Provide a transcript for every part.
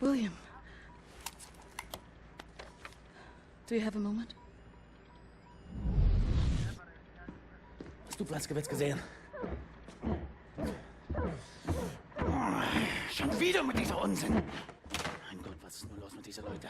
William. Do you have a moment? Hast du Platzgewetz gesehen? Schon wieder mit dieser Unsinn. Mein Gott, was ist nur los mit diesen Leuten?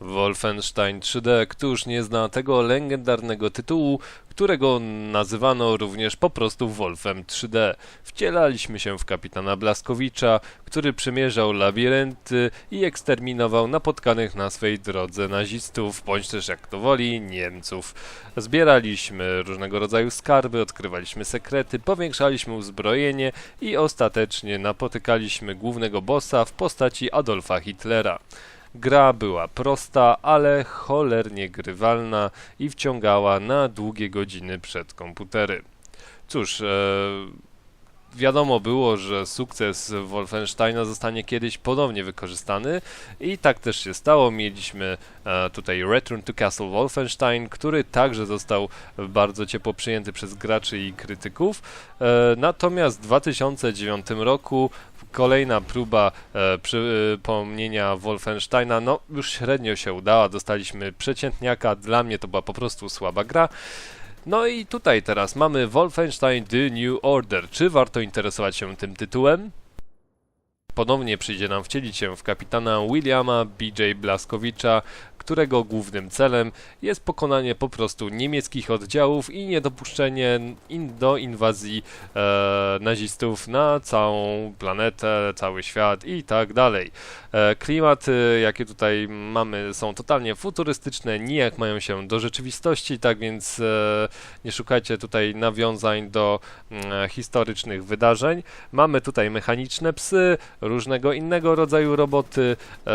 Wolfenstein 3D, któż nie zna tego legendarnego tytułu, którego nazywano również po prostu Wolfem 3D. Wcielaliśmy się w kapitana Blaskowicza, który przemierzał labirynty i eksterminował napotkanych na swej drodze nazistów, bądź też jak to woli, Niemców. Zbieraliśmy różnego rodzaju skarby, odkrywaliśmy sekrety, powiększaliśmy uzbrojenie i ostatecznie napotykaliśmy głównego bossa w postaci Adolfa Hitlera. Gra była prosta, ale cholernie grywalna i wciągała na długie godziny przed komputery. Cóż, e, wiadomo było, że sukces Wolfensteina zostanie kiedyś ponownie wykorzystany i tak też się stało. Mieliśmy e, tutaj Return to Castle Wolfenstein, który także został bardzo ciepło przyjęty przez graczy i krytyków. E, natomiast w 2009 roku kolejna próba e, przypomnienia Wolfensteina, no już średnio się udała, dostaliśmy przeciętniaka, dla mnie to była po prostu słaba gra. No i tutaj teraz mamy Wolfenstein The New Order. Czy warto interesować się tym tytułem? Ponownie przyjdzie nam wcielić się w kapitana Williama B.J. Blaskowicza, którego głównym celem jest pokonanie po prostu niemieckich oddziałów i niedopuszczenie in do inwazji e, nazistów na całą planetę, cały świat i tak dalej. E, klimaty, jakie tutaj mamy, są totalnie futurystyczne, nijak mają się do rzeczywistości, tak więc e, nie szukajcie tutaj nawiązań do mm, historycznych wydarzeń. Mamy tutaj mechaniczne psy, różnego innego rodzaju roboty, e,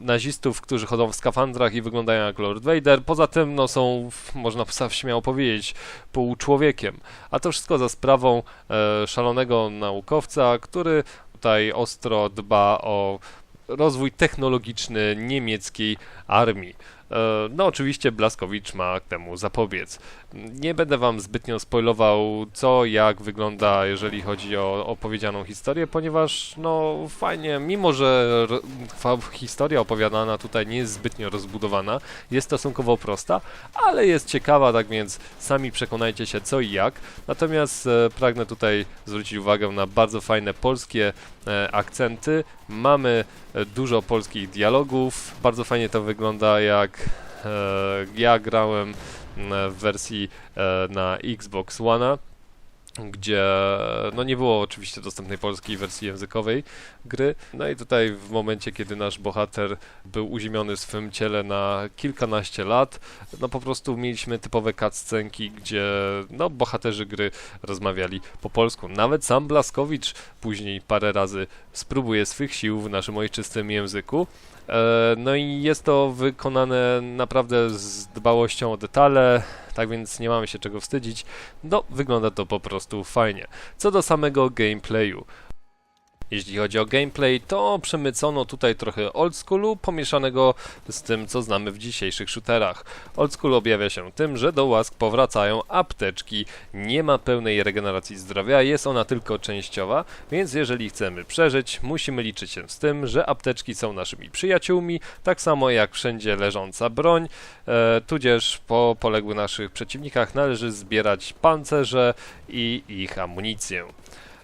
nazistów, którzy chodzą w skafandrach i wyglądają jak Lord Vader. Poza tym, no są, można śmiało powiedzieć, pół człowiekiem. A to wszystko za sprawą e, szalonego naukowca, który tutaj ostro dba o rozwój technologiczny niemieckiej armii. E, No, oczywiście Blaskowicz ma temu zapobiec. Nie będę wam zbytnio spoilował, co, jak wygląda, jeżeli chodzi o opowiedzianą historię, ponieważ, no, fajnie, mimo że historia opowiadana tutaj nie jest zbytnio rozbudowana, jest stosunkowo prosta, ale jest ciekawa, tak więc sami przekonajcie się co i jak. Natomiast e, pragnę tutaj zwrócić uwagę na bardzo fajne polskie e, akcenty. Mamy dużo polskich dialogów, bardzo fajnie to wygląda, jak e, ja grałem m, w wersji e, na Xbox One, gdzie no nie było oczywiście dostępnej polskiej wersji językowej gry. No i tutaj w momencie, kiedy nasz bohater był uziemiony w swym ciele na kilkanaście lat, no po prostu mieliśmy typowe cutscenki, gdzie no bohaterzy gry rozmawiali po polsku. Nawet sam Blaskowicz później parę razy spróbuje swych sił w naszym ojczystym języku. E, No i jest to wykonane naprawdę z dbałością o detale, tak więc nie mamy się czego wstydzić. No, wygląda to po prostu fajnie. Co do samego gameplayu. Jeśli chodzi o gameplay, to przemycono tutaj trochę oldschoolu, pomieszanego z tym, co znamy w dzisiejszych shooterach. Oldschool objawia się tym, że do łask powracają apteczki, nie ma pełnej regeneracji zdrowia, jest ona tylko częściowa, więc jeżeli chcemy przeżyć, musimy liczyć się z tym, że apteczki są naszymi przyjaciółmi, tak samo jak wszędzie leżąca broń, e, tudzież po poległych naszych przeciwnikach należy zbierać pancerze i ich amunicję.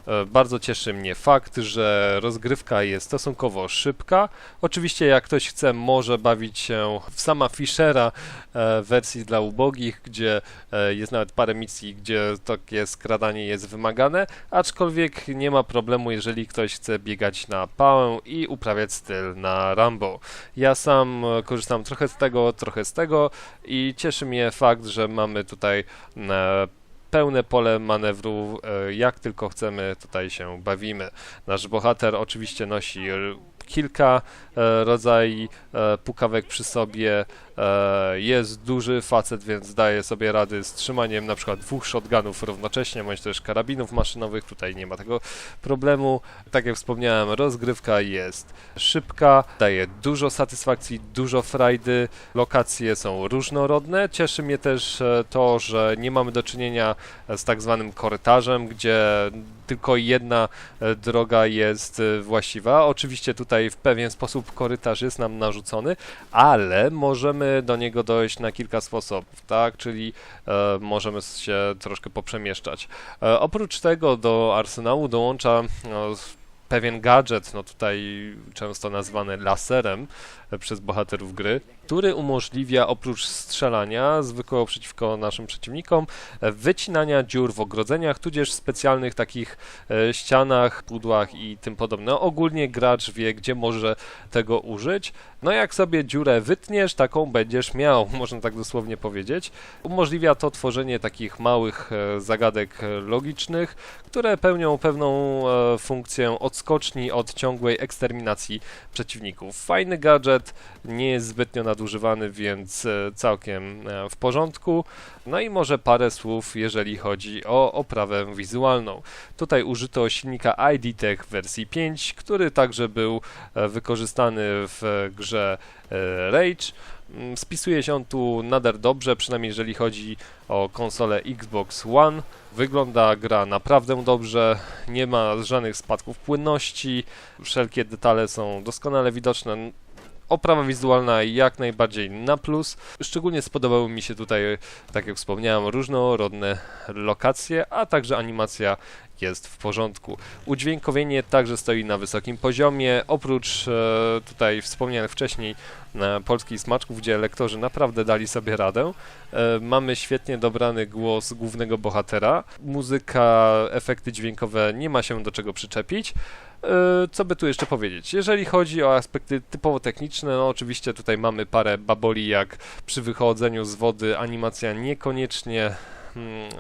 E, Bardzo cieszy mnie fakt, że rozgrywka jest stosunkowo szybka. Oczywiście, jak ktoś chce, może bawić się w sama Fischera e, wersji dla ubogich, gdzie e, jest nawet parę misji, gdzie takie skradanie jest wymagane, aczkolwiek nie ma problemu, jeżeli ktoś chce biegać na pałę i uprawiać styl na Rambo. Ja sam korzystam trochę z tego, trochę z tego i cieszy mnie fakt, że mamy tutaj pełne pole manewru, e, jak tylko chcemy, tutaj się bawimy. Nasz bohater oczywiście nosi kilka e, rodzajów e, pukawek przy sobie, jest duży facet, więc daje sobie rady z trzymaniem na przykład dwóch shotgunów równocześnie, bądź też karabinów maszynowych. Tutaj nie ma tego problemu. Tak jak wspomniałem, rozgrywka jest szybka, daje dużo satysfakcji, dużo frajdy. Lokacje są różnorodne. Cieszy mnie też e, to, że nie mamy do czynienia z tak zwanym korytarzem, gdzie tylko jedna e, droga jest e, właściwa. Oczywiście tutaj w pewien sposób korytarz jest nam narzucony, ale możemy do niego dojść na kilka sposobów, tak? Czyli e, możemy się troszkę poprzemieszczać. E, oprócz tego do arsenału dołącza no, pewien gadżet, no tutaj często nazwany laserem e, przez bohaterów gry, który umożliwia oprócz strzelania zwykłego przeciwko naszym przeciwnikom, e, wycinania dziur w ogrodzeniach, tudzież specjalnych takich e, ścianach, pudłach i tym podobne. Ogólnie gracz wie, gdzie może tego użyć. No jak sobie dziurę wytniesz, taką będziesz miał, można tak dosłownie powiedzieć. Umożliwia to tworzenie takich małych e, zagadek logicznych, które pełnią pewną funkcję odskoczni od ciągłej eksterminacji przeciwników. Fajny gadżet, nie jest zbytnio nadużywany, więc e, całkiem e, w porządku. No i może parę słów, jeżeli chodzi o oprawę wizualną. Tutaj użyto silnika ID Tech wersji 5, który także był e, wykorzystany w grze Rage. Mm, Spisuje się on tu nader dobrze, przynajmniej jeżeli chodzi o konsolę Xbox One. Wygląda gra naprawdę dobrze, nie ma żadnych spadków płynności, wszelkie detale są doskonale widoczne. Oprawa wizualna jak najbardziej na plus. Szczególnie spodobały mi się tutaj, tak jak wspomniałem, różnorodne lokacje, a także animacja jest w porządku. Udźwiękowienie także stoi na wysokim poziomie. Oprócz e, tutaj wspomnianych wcześniej e, polskich smaczków, gdzie lektorzy naprawdę dali sobie radę, e, mamy świetnie dobrany głos głównego bohatera. Muzyka, efekty dźwiękowe nie ma się do czego przyczepić. E, Co by tu jeszcze powiedzieć? Jeżeli chodzi o aspekty typowo techniczne, no oczywiście tutaj mamy parę baboli jak przy wychodzeniu z wody, animacja niekoniecznie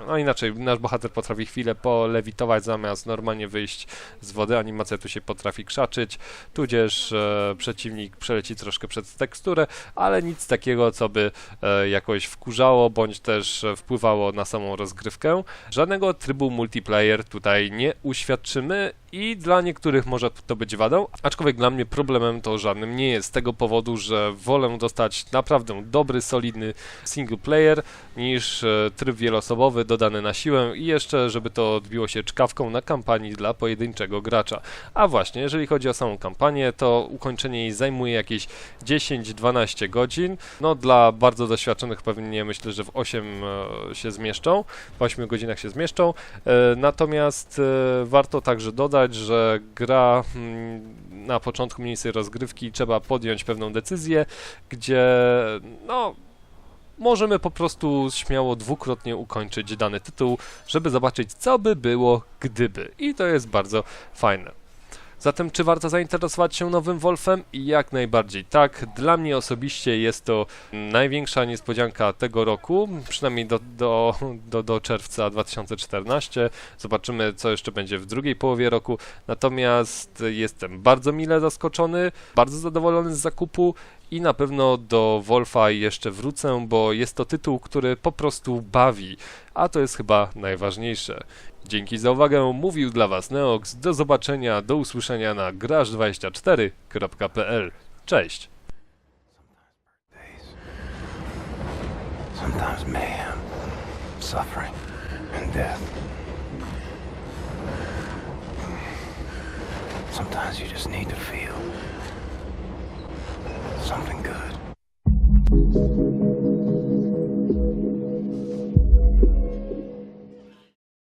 No inaczej, nasz bohater potrafi chwilę polewitować zamiast normalnie wyjść z wody. Animacja tu się potrafi krzaczyć, tudzież e, przeciwnik przeleci troszkę przez teksturę, ale nic takiego, co by e, jakoś wkurzało, bądź też wpływało na samą rozgrywkę. Żadnego trybu multiplayer tutaj nie uświadczymy i dla niektórych może to być wadą, aczkolwiek dla mnie problemem to żadnym nie jest z tego powodu, że wolę dostać naprawdę dobry, solidny single player niż e, tryb wieloosobowy dodany na siłę i jeszcze, żeby to odbiło się czkawką na kampanii dla pojedynczego gracza. A właśnie, jeżeli chodzi o samą kampanię, to ukończenie jej zajmuje jakieś 10-12 godzin. No dla bardzo doświadczonych pewnie myślę, że w 8 e, się zmieszczą, w 8 godzinach się zmieszczą. E, Natomiast warto także dodać, że gra mm, na początku mniej więcej rozgrywki trzeba podjąć pewną decyzję, gdzie no możemy po prostu śmiało dwukrotnie ukończyć dany tytuł, żeby zobaczyć, co by było, gdyby. I to jest bardzo fajne. Zatem, czy warto zainteresować się nowym Wolfem? Jak najbardziej tak. Dla mnie osobiście jest to największa niespodzianka tego roku, przynajmniej do, do, do, do czerwca 2014. Zobaczymy, co jeszcze będzie w drugiej połowie roku. Natomiast jestem bardzo mile zaskoczony, bardzo zadowolony z zakupu i na pewno do Wolfa jeszcze wrócę, bo jest to tytuł, który po prostu bawi, a to jest chyba najważniejsze. Dzięki za uwagę, mówił dla Was Neox. Do zobaczenia, do usłyszenia na graż24.pl. Cześć! Sometimes you just need to feel something good.